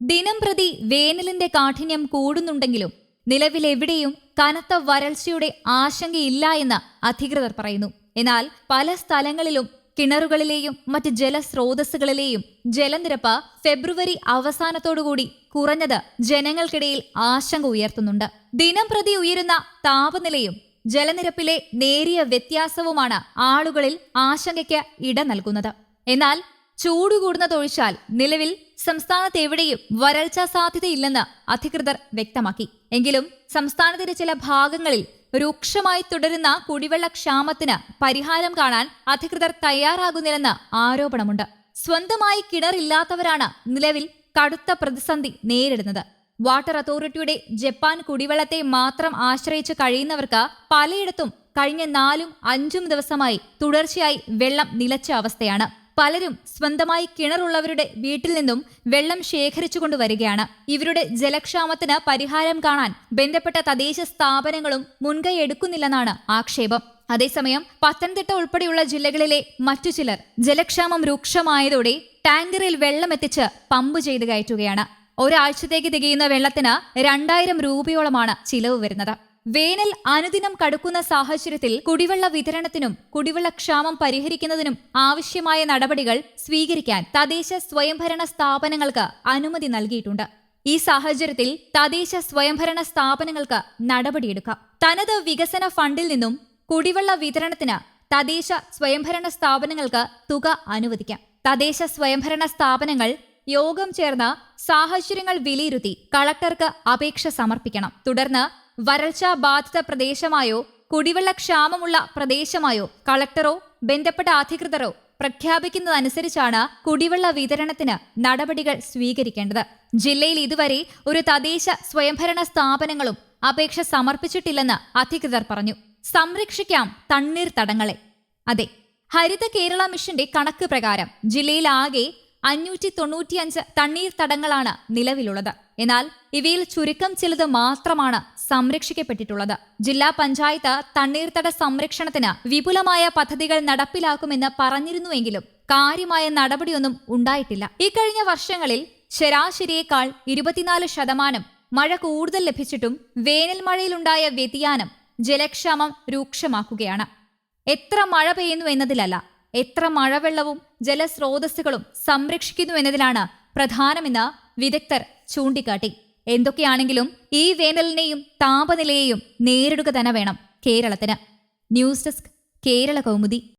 ദിനം പ്രതി വേനലിന്റെ കാഠിന്യം കൂടുന്നുണ്ടെങ്കിലും നിലവിലെവിടെയും കനത്ത വരൾച്ചയുടെ ആശങ്കയില്ല എന്ന് അധികൃതർ പറയുന്നു. എന്നാൽ പല സ്ഥലങ്ങളിലും കിണറുകളിലെയും മറ്റ് ജലസ്രോതസ്സുകളിലെയും ജലനിരപ്പ് ഫെബ്രുവരി അവസാനത്തോടുകൂടി കുറഞ്ഞത് ജനങ്ങൾക്കിടയിൽ ആശങ്ക ഉയർത്തുന്നുണ്ട്. ദിനം പ്രതി ഉയരുന്ന താപനിലയും ജലനിരപ്പിലെ നേരിയ വ്യത്യാസവുമാണ് ആളുകളിൽ ആശങ്കയ്ക്ക് ഇട നൽകുന്നത്. എന്നാൽ ചൂടുകൂടുന്നതൊഴിച്ചാൽ നിലവിൽ സംസ്ഥാനത്ത് എവിടെയും വരൾച്ച സാധ്യതയില്ലെന്ന് അധികൃതർ വ്യക്തമാക്കി. എങ്കിലും സംസ്ഥാനത്തിന്റെ ചില ഭാഗങ്ങളിൽ രൂക്ഷമായി തുടരുന്ന കുടിവെള്ള ക്ഷാമത്തിന് പരിഹാരം കാണാൻ അധികൃതർ തയ്യാറാകുന്നില്ലെന്ന് ആരോപണമുണ്ട്. സ്വന്തമായി കിണറില്ലാത്തവരാണ് നിലവിൽ കടുത്ത പ്രതിസന്ധി നേരിടുന്നത്. വാട്ടർ അതോറിറ്റിയുടെ ജപ്പാൻ കുടിവെള്ളത്തെ മാത്രം ആശ്രയിച്ച് കഴിയുന്നവർക്ക് പലയിടത്തും കഴിഞ്ഞ നാലും അഞ്ചും ദിവസമായി തുടർച്ചയായി വെള്ളം നിലച്ച അവസ്ഥയാണ്. പലരും സ്വന്തമായി കിണറുള്ളവരുടെ വീട്ടിൽ നിന്നും വെള്ളം ശേഖരിച്ചുകൊണ്ട് വരികയാണ് ഇവരുടെ ജലക്ഷാമത്തിന് പരിഹാരം കാണാൻ ബന്ധപ്പെട്ട തദ്ദേശ സ്ഥാപനങ്ങളും മുൻകൈ എടുക്കുന്നില്ലെന്നാണ് ആക്ഷേപം. അതേസമയം പത്തനംതിട്ട ഉൾപ്പെടെയുള്ള ജില്ലകളിലെ മറ്റു ചിലർ ജലക്ഷാമം രൂക്ഷമായതോടെ ടാങ്കറിൽ വെള്ളമെത്തിച്ച് പമ്പ് ചെയ്ത് കയറ്റുകയാണ്. ഒരാഴ്ചത്തേക്ക് തികയുന്ന വെള്ളത്തിന് രണ്ടായിരം രൂപയോളമാണ് ചിലവ് വരുന്നത്. വേനൽ അനുദിനം കടുക്കുന്ന സാഹചര്യത്തിൽ കുടിവെള്ള വിതരണത്തിനും കുടിവെള്ളക്ഷാമം പരിഹരിക്കുന്നതിനും ആവശ്യമായ നടപടികൾ സ്വീകരിക്കാൻ തദ്ദേശ സ്വയംഭരണ സ്ഥാപനങ്ങൾക്ക് അനുമതി നൽകിയിട്ടുണ്ട്. ഈ സാഹചര്യത്തിൽ തദ്ദേശ സ്വയംഭരണ സ്ഥാപനങ്ങൾക്ക് നടപടിയെടുക്കാം. തനത് വികസന ഫണ്ടിൽ നിന്നും കുടിവെള്ള വിതരണത്തിന് തദ്ദേശ സ്വയംഭരണ സ്ഥാപനങ്ങൾക്ക് തുക അനുവദിക്കാം. തദ്ദേശ സ്വയംഭരണ സ്ഥാപനങ്ങൾ യോഗം ചേർന്ന് സാഹചര്യങ്ങൾ വിലയിരുത്തി കളക്ടർക്ക് അപേക്ഷ സമർപ്പിക്കണം. തുടർന്ന് വരൾച്ചാ ബാധിത പ്രദേശമായോ കുടിവെള്ള ക്ഷാമമുള്ള പ്രദേശമായോ കളക്ടറോ ബന്ധപ്പെട്ട അധികൃതരോ പ്രഖ്യാപിക്കുന്നതനുസരിച്ചാണ് കുടിവെള്ള വിതരണത്തിന് നടപടികൾ സ്വീകരിക്കേണ്ടത്. ജില്ലയിൽ ഇതുവരെ ഒരു തദ്ദേശ സ്വയംഭരണ സ്ഥാപനങ്ങളും അപേക്ഷ സമർപ്പിച്ചിട്ടില്ലെന്ന് അധികൃതർ പറഞ്ഞു. സംരക്ഷിക്കാം തണ്ണീർ തടങ്ങളെ അതെ ഹരിത കേരള മിഷന്റെ കണക്ക് പ്രകാരം ജില്ലയിലാകെ അഞ്ഞൂറ്റി തൊണ്ണൂറ്റിയഞ്ച് തണ്ണീർത്തടങ്ങളാണ് നിലവിലുള്ളത്. എന്നാൽ ഇവയിൽ ചുരുക്കം ചിലത് മാത്രമാണ് സംരക്ഷിക്കപ്പെട്ടിട്ടുള്ളത്. ജില്ലാ പഞ്ചായത്ത് തണ്ണീർത്തട സംരക്ഷണത്തിന് വിപുലമായ പദ്ധതികൾ നടപ്പിലാക്കുമെന്ന് പറഞ്ഞിരുന്നുവെങ്കിലും കാര്യമായ നടപടിയൊന്നും ഉണ്ടായിട്ടില്ല. ഇക്കഴിഞ്ഞ വർഷങ്ങളിൽ ശരാശരിയേക്കാൾ ഇരുപത്തിനാല് ശതമാനം മഴ കൂടുതൽ ലഭിച്ചിട്ടും വേനൽ മഴയിലുണ്ടായ വ്യതിയാനം ജലക്ഷാമം രൂക്ഷമാക്കുകയാണ്. എത്ര മഴ പെയ്യുന്നു എന്നതിലല്ല എത്ര മഴവെള്ളവും ജലസ്രോതസ്സുകളും സംരക്ഷിക്കുന്നു എന്നതിലാണ് പ്രധാനമെന്ന് വിദഗ്ധർ ചൂണ്ടിക്കാട്ടി. എന്തൊക്കെയാണെങ്കിലും ഈ വേനലിനെയും താപനിലയെയും നേരിടുക തന്നെ വേണം കേരളത്തിന്. News desk Kerala Kaumudi.